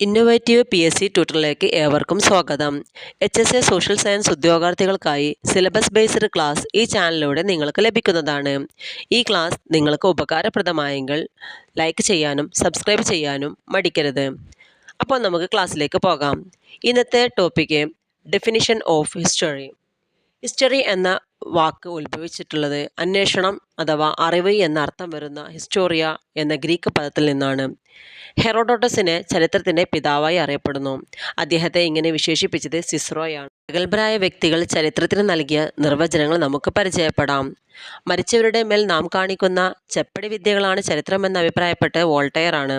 Innovative P S C ട്യൂട്ടറിലേക്ക് ഏവർക്കും സ്വാഗതം. H S A social science ഉദ്യോഗാർത്ഥികൾക്കായി syllabus based class ഈ ചാനലിലൂടെ നിങ്ങൾക്ക് ലഭിക്കുന്നതാണ്. ഈ ക്ലാസ് നിങ്ങൾക്ക് ഉപകാരപ്രദമായെങ്കിൽ ലൈക്ക് ചെയ്യാനും സബ്സ്ക്രൈബ് ചെയ്യാനും മടിക്കരുത്. അപ്പോൾ നമുക്ക് ക്ലാസ്സിലേക്ക് പോകാം. ഇന്നത്തെ topic definition of history history എന്ന വാക്ക് ഉത്ഭവിച്ചിട്ടുള്ളത് അന്വേഷണം അഥവാ അറിവ് എന്ന അർത്ഥം വരുന്ന ഹിസ്റ്റോറിയ എന്ന ഗ്രീക്ക് പദത്തിൽ നിന്നാണ്. ഹെറോഡോട്ടസിനെ ചരിത്രത്തിന്റെ പിതാവായി അറിയപ്പെടുന്നു. അദ്ദേഹത്തെ ഇങ്ങനെ വിശേഷിപ്പിച്ചത് സിസ്രോയാണ്. പ്രഗത്ഭരായ വ്യക്തികൾ ചരിത്രത്തിന് നൽകിയ നിർവചനങ്ങൾ നമുക്ക് പരിചയപ്പെടാം. മരിച്ചവരുടെ മേൽ നാം കാണിക്കുന്ന ചെപ്പടി വിദ്യകളാണ് ചരിത്രമെന്ന് അഭിപ്രായപ്പെട്ട് വോൾട്ടയർ ആണ്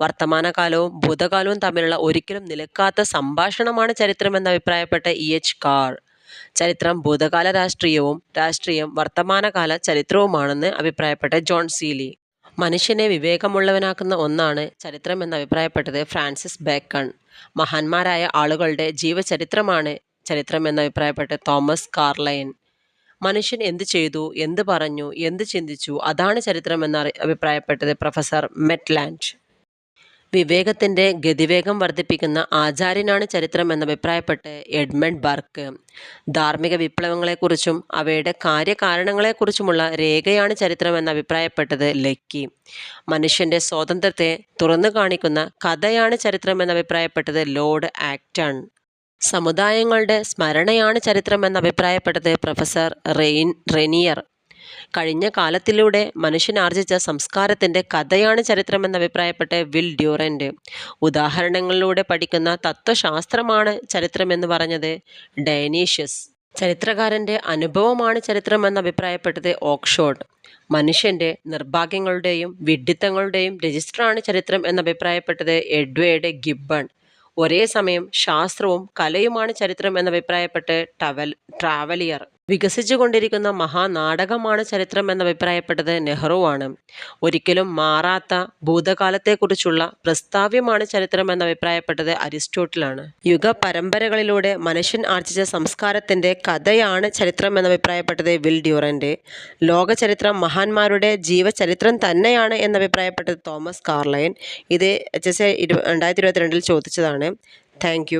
വർത്തമാനകാലവും ഭൂതകാലവും തമ്മിലുള്ള ഒരിക്കലും നിലക്കാത്ത സംഭാഷണമാണ് ചരിത്രമെന്ന് അഭിപ്രായപ്പെട്ട ഇ. എച്ച്. കാർ. ചരിത്രം ഭൂതകാല രാഷ്ട്രീയവും രാഷ്ട്രീയം വർത്തമാനകാല ചരിത്രവുമാണെന്ന് അഭിപ്രായപ്പെട്ട ജോൺ സീലി. മനുഷ്യനെ വിവേകമുള്ളവനാക്കുന്ന ഒന്നാണ് ചരിത്രം എന്ന് അഭിപ്രായപ്പെട്ടത് ഫ്രാൻസിസ് ബേക്കൺ. മഹാന്മാരായ ആളുകളുടെ ജീവചരിത്രമാണ് ചരിത്രം എന്ന് അഭിപ്രായപ്പെട്ട തോമസ് കാർലൈൻ. മനുഷ്യൻ എന്ത് ചെയ്തു എന്ത് പറഞ്ഞു എന്ത് ചിന്തിച്ചു അതാണ് ചരിത്രം എന്ന് അഭിപ്രായപ്പെട്ടത് പ്രൊഫസർ മെറ്റ്ലാൻഡ്. വിവേകത്തിന്റെ ഗതിവേഗം വർദ്ധിപ്പിക്കുന്ന ആചാര്യനാണ് ചരിത്രം എന്നഭിപ്രായപ്പെട്ട് എഡ്മണ്ട് ബർക്ക്. ധാർമ്മിക വിപ്ലവങ്ങളെക്കുറിച്ചും അവയുടെ കാര്യകാരണങ്ങളെക്കുറിച്ചുമുള്ള രേഖയാണ് ചരിത്രം എന്നഭിപ്രായപ്പെട്ടത് ലക്കി. മനുഷ്യന്റെ സ്വാതന്ത്ര്യത്തെ തുറന്നു കാണിക്കുന്ന കഥയാണ് ചരിത്രം എന്നഭിപ്രായപ്പെട്ടത് ലോർഡ് ആക്ടൺ. സമുദായങ്ങളുടെ സ്മരണയാണ് ചരിത്രം എന്നഭിപ്രായപ്പെട്ടത് പ്രൊഫസർ റെയിൻ റെനിയർ. കഴിഞ്ഞ കാലത്തിലൂടെ മനുഷ്യൻ ആർജിച്ച സംസ്കാരത്തിന്റെ കഥയാണ് ചരിത്രമെന്ന് അഭിപ്രായപ്പെട്ട വിൽ ഡ്യൂറന്റ് ഉദാഹരണങ്ങളിലൂടെ പഠിക്കുന്ന തത്വശാസ്ത്രമാണ് ചരിത്രമെന്ന് പറഞ്ഞത് ഡൈനീഷ്യസ് ചരിത്രകാരന്റെ അനുഭവമാണ് ചരിത്രമെന്ന് അഭിപ്രായപ്പെട്ടത് ഓക്സ്ഫോർഡ് മനുഷ്യന്റെ നിർഭാഗ്യങ്ങളുടെയും വിഡ്ഢിത്തങ്ങളുടെയും രജിസ്റ്ററാണ് ചരിത്രം എന്നഭിപ്രായപ്പെട്ടത് എഡ്വേഡ് ഗിബ്ബൺ. ഒരേ സമയം ശാസ്ത്രവും കലയുമാണ് ചരിത്രം എന്നഭിപ്രായപ്പെട്ട് ടവൽ ട്രാവലിയർ. വികസിച്ചുകൊണ്ടിരിക്കുന്ന മഹാനാടകമാണ് ചരിത്രം എന്നഭിപ്രായപ്പെട്ടത് നെഹ്റുവാണ്. ഒരിക്കലും മാറാത്ത ഭൂതകാലത്തെക്കുറിച്ചുള്ള പ്രസ്താവ്യമാണ് ചരിത്രം എന്നഭിപ്രായപ്പെട്ടത് അരിസ്റ്റോട്ടിലാണ്. യുഗ പരമ്പരകളിലൂടെ മനുഷ്യൻ ആർജിച്ച സംസ്കാരത്തിന്റെ കഥയാണ് ചരിത്രം എന്നഭിപ്രായപ്പെട്ടത് വിൽ ഡ്യൂറന്റ്. ലോകചരിത്രം മഹാന്മാരുടെ ജീവചരിത്രം തന്നെയാണ് എന്നഭിപ്രായപ്പെട്ടത് തോമസ് കാർലൈൻ. ഇത് എച്ച് എസ് എ രണ്ടായിരത്തി ഇരുപത്തിരണ്ടിൽ ചോദിച്ചതാണ്. താങ്ക്